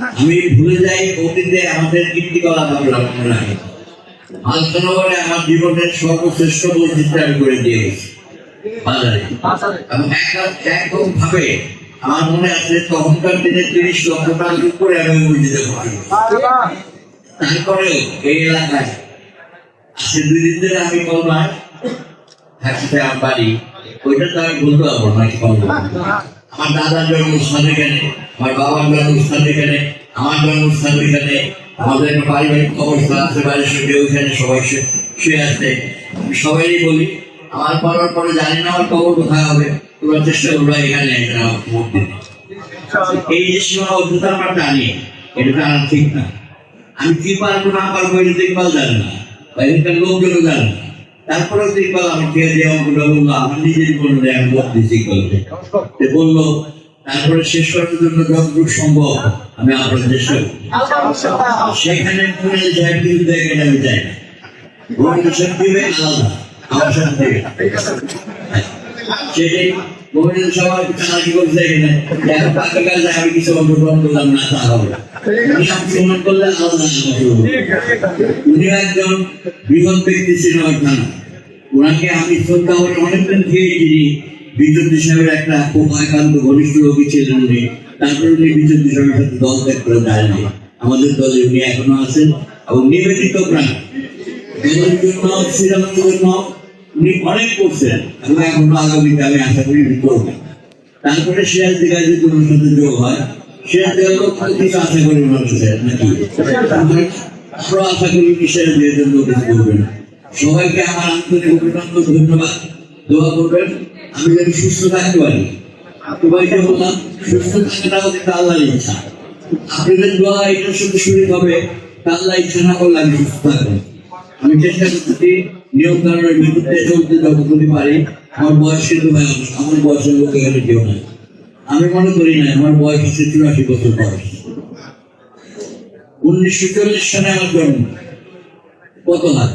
আমি ভুলে যাই অতীতে আমাদের মনে রাখি। আমার জীবনের সর্বশ্রেষ্ঠ বৈচিত্র্য আমি করে দিয়ে গেছি বাজারে। এবং একদম ভাবে আমার মনে আছে তখনকার দিনে তিরিশ লক্ষ উপরে আমি পারি তারপরে এই এলাকায় আজকে দুই দিন ধরে আমি বললাম থাকতে আমার বাড়ি ওইটা তো আমি বলতে পারব না আমার দাদার জন্মস্থান এখানে, আমার বাবার জন্মস্থান এখানে, আমার জন্মস্থান এখানে, আমাদের পারিবারিক অবস্থা আছে, বাড়ির সঙ্গে ওইখানে সবাই শুয়ে আছে। সবাই বলি, আমার পড়ার পরে জানি না আমার খবর কোথায় হবে, তোমরা চেষ্টা করব এখানে এই যে সীমাবদ্ধতা আমরা টানি এটা টানা ঠিক না। আমি কি পারব না পারব এটা দেখভাল জানে না। বা এখানকার লোকজনও জানে না। তারপরেও দেখভাল আমার খেয়ে দিয়ে অঙ্কটা বলল আমার নিজের বলল আমি করতে সে বলল তারপরে শেষ করার জন্য যতটুকু সম্ভব আমি আপনার চেষ্টা করি সেখানে পুনে যায় কিন্তু দেখে আমি যাই না। ভোটের শক্তি হবে আলাদা আমার সেটাই ভোটের সবাই চালাকি করছে এখানে? এখন পাকা কাজে আমি কিছু অংশগ্রহণ করলাম না তা হবে অংশগ্রহণ করলে আলাদা উনি একজন বৃহৎ ব্যক্তি ওখানে ওনাকে আমি শ্রদ্ধা করে অনেকদিন খেয়েছি বিদ্যুৎ সাহেবের একটা খুব ঘনিষ্ঠ লোকই ছিলেন উনি। তারপরে উনি বিদ্যুৎ সাহেবের সাথে দল ত্যাগ করে যায়নি আমাদের দলে উনি এখনও আছেন এবং নিবেদিত প্রাণ। উনি অনেক করছেন এবং এখনও আশা করি উনি করবেন। তারপরে সিরাজ দিঘা যদি ওনার সাথে যোগ হয় সিরাজ দিঘা কিছু আশা করি মানুষের নাকি? আমরা আশা করি সিরাজ জন্য কিছু সবাইকে আমার আন্তরিক অভিনন্দন ধন্যবাদ। দোয়া করবেন, আমি যেন সুস্থ থাকতে পারি। সবাইকে বললাম, সুস্থ থাকাটাও কিন্তু আল্লাহর ইচ্ছা। আপনাদের দোয়া এটার সাথে শুরু হবে আল্লাহ ইচ্ছা না করলে আমি সুস্থ থাকব। আমি চেষ্টা করতেছি, নিয়ম কানুনের বিরুদ্ধে চলতে যতটুকু পারি আমার বয়স কিন্তু ভাই, আমার বয়সের লোক এখানে কেউ নাই আমি মনে করি না, আমার বয়স হচ্ছে চুরাশি বছর বয়স। উনিশশো চল্লিশ সালে আমার জন্ম। কত হয়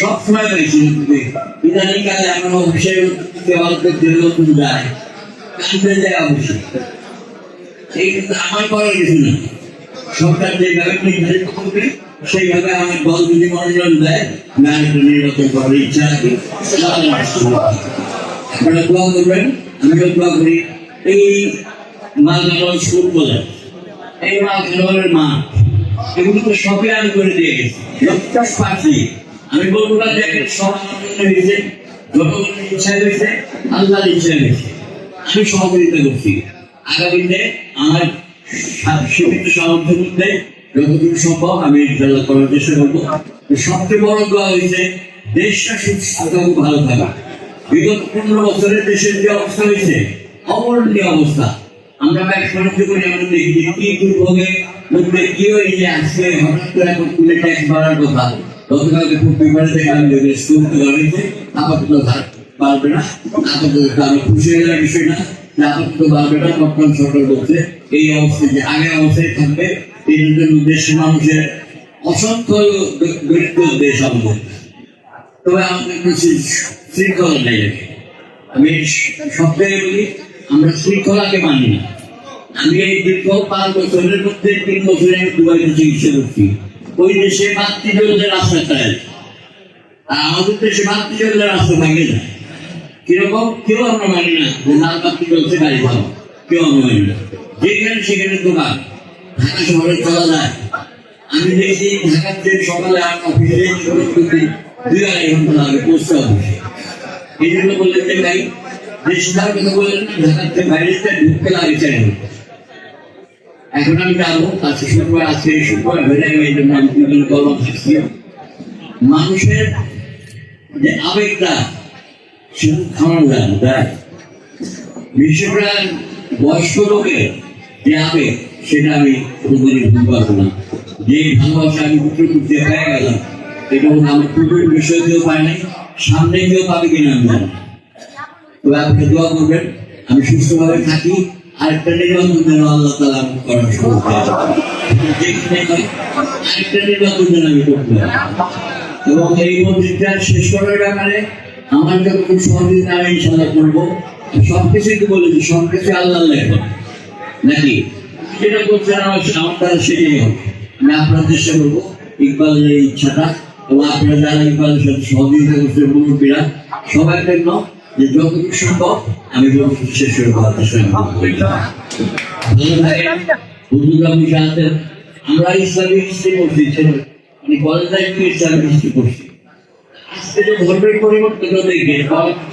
সব সময় পাইছি কিন্তু ইদানিং কালে আমার অফিসের দেওয়াল করতে নতুন যায় কান্দে যায় অবশ্যই। এই কিন্তু আমার করার কিছু না সরকার যেভাবে নির্ধারিত করবে, সেইভাবে আমার দল যদি মনোনয়ন দেয় আমি আরেকটা নির্বাচন করার ইচ্ছা রাখি আপনারা দোয়া করবেন, আমিও দোয়া করি। এই মালগানল স্কুল বলে, এই মালগানলের মাঠ এগুলো তো সবই আমি করে দিয়ে গেছি। লক্ষাস পাচ্ছি আমি বলব না যে ইচ্ছা ইচ্ছা আমি সহযোগিতা করছি। আগামীতে আমার সীমিত সামর্থ্যের মধ্যে সম্ভব আমি ইনশাল্লাহ করার চেষ্টা করব। সবচেয়ে বড় দোয়া হয়েছে, দেশটা সুস্থ থাকা ভালো থাকা বিগত পনেরো বছরে দেশের যে অবস্থা হয়েছে অবর্ণীয় অবস্থা। আমরা ব্যাগ সাহায্য করি আমরা দুর্ভোগে মধ্যে কি হয়েছে, আজকে হঠাৎ করে এখন ট্যাক্স বাড়ার কথা। থেকে আপাতত ধার পারবে না। আমি খুশি হয়ে যাওয়ার বিষয় না মানুষের দেশ আমাদের তবে আমাদের শৃঙ্খলা আমি জায়গায় বলি, আমরা শৃঙ্খলাকে মানি না। আমি এই দীর্ঘ পাঁচ বছরের মধ্যে তিন বছরে আমি দুবাইতে চিকিৎসা করছি। ওই দেশে মাতৃজলদের রাস্তা চায় আর আমাদের দেশে মাতৃজলদের রাস্তা থাকে না। কীরকম? কেউ আমরা মানি না যে লাল বাতি চলছে গাড়ি খাও কেউ আমরা মানি না। যেখানে সেখানে দোকান ঢাকা শহরে চলা যায়। আমি দেখি ঢাকার যে সকালে আমার অফিসে দুই আড়াই ঘণ্টা লাগে পোস্ট অফিসে। এই জন্য বললেন যে ভাই দেশটার কথা বললেন ঢাকার থেকে বাইরে ঢুকতে লাগে চাই। এখন আমি যাব আজকে শুক্রবার আছে শুক্রবার মানুষের যে আবেগটা খাওয়ানো যায় তাই? বিশেষ করে বয়স্ক লোকের যে আবেগ, সেটা আমি কোনোদিনই ভুলতে পারব না। যে ভালোবাসা আমি পুত্র পুত্রে পেয়ে গেলাম, এটা আমার পূর্বের বিষয় কেউ পায় নাই, সামনে কেউ পাবে কিনা আমি জানি। তবে আপনি দোয়া করবেন, আমি সুস্থভাবে থাকি আরেকটা নির্বাচন আল্লাহ তালা করতে এবং এই মন্দিরটা শেষ করার ব্যাপারে আমার যখন আমি ইনশাল্লাহ করব। তো বলেছি আল্লাহ আল্লাহ হবে। নাকি? যেটা আমার সেটাই হবে। আমি আপনার চেষ্টা করব, ইকবালের এই ইচ্ছাটা। এবং আপনারা যারা ইকবালের সাথে সহযোগিতা করছেন যে যতটুকু সম্ভব? আমি শেষ করে দেওয়ার চেষ্টা আমি সাহায্যের আমরা ইসলামিক হিস্ট্রি পড়ছি ছেলে মানে কলেজে একটু ইসলামিক হিস্ট্রি পড়ছি। আজকে যে ধর্মের পরিবর্তন দেখবে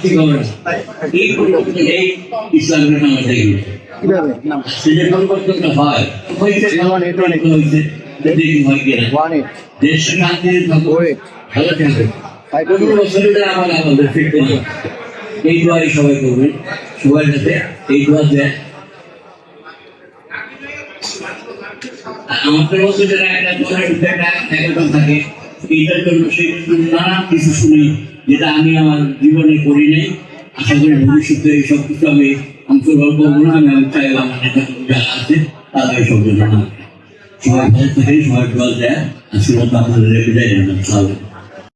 ঠিক হবে না এই পরিবর্তন এই ইসলামের নামে দেখবে যে পরিবর্তনটা হয় হয়েছে কিনা। দেশ শান্তির থাকো ভালো থাকবে। পনেরো বছরের আমার আমাদের এই দোয়াই সবাই করবেন সবাই যাতে এই দোয়া। আমাদের একটা কিছু শুনি, যেটা আমি আমার জীবনে আশা করি ভবিষ্যতে এই সব কিছু আমি আমার আছে সবাই সবাই দোয়া। যায়